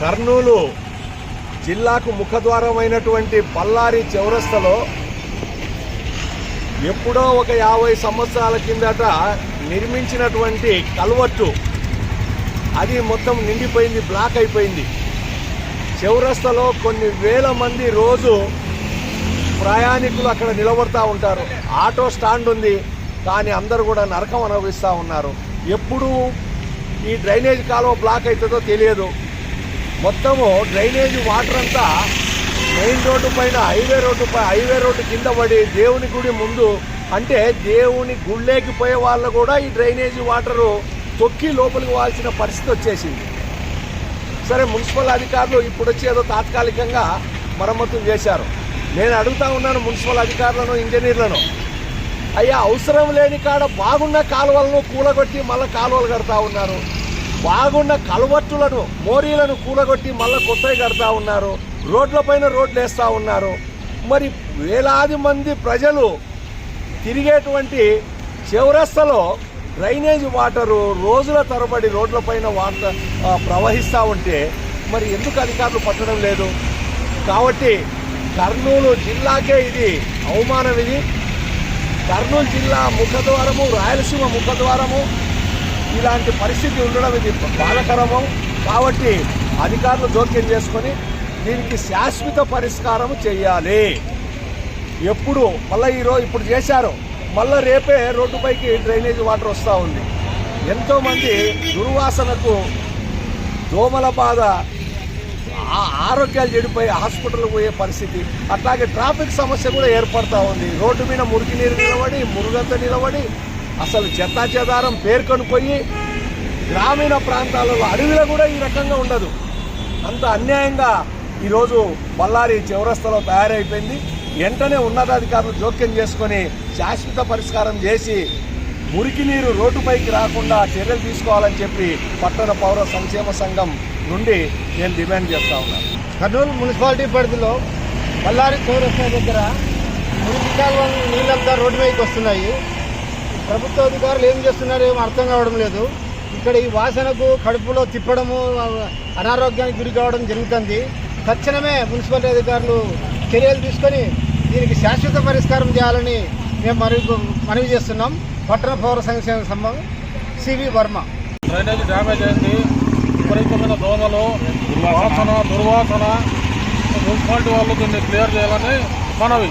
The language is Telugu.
కర్నూలు జిల్లాకు ముఖద్వారమైనటువంటి బళ్ళారి చౌరస్తలో ఎప్పుడో ఒక యాభై సంవత్సరాల కిందట నిర్మించినటువంటి కల్వర్టు. అది మొత్తం నిండిపోయింది బ్లాక్ అయిపోయింది. చౌరస్తలో కొన్ని వేల మంది రోజు ప్రయాణికులు అక్కడ నిలబడతా ఉంటారు. ఆటో స్టాండ్ ఉంది కానీ అందరూ కూడా నరకం అనుభవిస్తూ ఉన్నారు. ఎప్పుడు ఈ డ్రైనేజ్ కాలువ బ్లాక్ అవుతుందో తెలియదు. మొత్తము డ్రైనేజ్ వాటర్ అంతా మెయిన్ రోడ్డు పైన హైవే రోడ్డు పై హైవే రోడ్డు కింద పడి దేవుని గుడి ముందు. అంటే దేవుని గుళ్ళేకి పోయే వాళ్ళు కూడా ఈ డ్రైనేజీ వాటరు తొక్కి లోపలికి వాల్సిన పరిస్థితి వచ్చేసింది. సరే మున్సిపల్ అధికారులు ఇప్పుడు వచ్చి ఏదో తాత్కాలికంగా మరమ్మతులు చేశారు. నేను అడుగుతా ఉన్నాను మున్సిపల్ అధికారులను ఇంజనీర్లను. అయ్యా అవసరం లేని కాడ బాగున్న కాలువలను కూలగొట్టి మళ్ళీ కాలువలు కడతా ఉన్నారు. బాగున్న కలవట్టులను మోరీలను కూలగొట్టి మళ్ళీ కొత్తవి కడతా ఉన్నారు రోడ్లపైన రోడ్లు వేస్తూ ఉన్నారు. మరి వేలాది మంది ప్రజలు తిరిగేటువంటి చివరస్తలో డ్రైనేజ్ వాటరు రోజుల తరబడి రోడ్లపైన వాటర్ ప్రవహిస్తూ ఉంటే మరి ఎందుకు అధికారులు పట్టడం లేదు? కాబట్టి కర్నూలు జిల్లాకే ఇది అవమానం ఇది. కర్నూలు జిల్లా ముఖద్వారము రాయలసీమ ముఖద్వారము ఇలాంటి పరిస్థితి ఉండడం ఇది బాధకరము. కాబట్టి అధికారులు జోక్యం చేసుకొని దీనికి శాశ్వత పరిష్కారం చేయాలి. ఎప్పుడు మళ్ళీ ఈరోజు ఇప్పుడు చేశారు. మళ్ళీ రేపే రోడ్డుపైకి డ్రైనేజ్ వాటర్ వస్తూ ఉంది. ఎంతోమంది దుర్వాసనకు దోమల బాధ ఆరోగ్యాలు చెడిపోయి హాస్పిటల్ పోయే పరిస్థితి. అట్లాగే ట్రాఫిక్ సమస్య కూడా ఏర్పడతా ఉంది. రోడ్డు మీద మురికి నీరు నిలబడి మురుగంత నిలబడి అసలు చెత్తా చెదారం పేర్కొని పోయి గ్రామీణ ప్రాంతాలలో అడవిలో కూడా ఈ రకంగా ఉండదు. అంత అన్యాయంగా ఈరోజు బళ్ళారి చివరస్థలో తయారైపోయింది. వెంటనే ఉన్నతాధికారులు జోక్యం చేసుకొని శాశ్వత పరిష్కారం చేసి మురికి నీరు రోడ్డుపైకి రాకుండా చర్యలు తీసుకోవాలని చెప్పి పట్టణ పౌర సంక్షేమ సంఘం నుండి నేను డిమాండ్ చేస్తా ఉన్నాను కర్నూలు మున్సిపాలిటీ పరిధిలో బళ్ళారి చౌరస్తా దగ్గర మురికి కాలువ నీళ్ళంతా రోడ్డు మీదకి వస్తున్నాయి. ప్రభుత్వ అధికారులు ఏం చేస్తున్నారో ఏమో అర్థం కావడం లేదు. ఇక్కడ ఈ వాసనకు కడుపులో తిప్పడము అనారోగ్యానికి గురి కావడం జరుగుతుంది. తక్షణమే మున్సిపాలిటీ అధికారులు చర్యలు తీసుకొని దీనికి శాశ్వత పరిష్కారం చేయాలని మేము మనవి మనవి చేస్తున్నాం. పట్టణ పౌర సంక్షేమ సంఘం సివి వర్మ. డ్రైనేజ్ డ్యామేజ్ అయింది. విపరీతమైన దోమలు వాసన దుర్వాసన. మున్సిపాలిటీ వాళ్ళు దీన్ని క్లియర్ చేయాలని మనవి.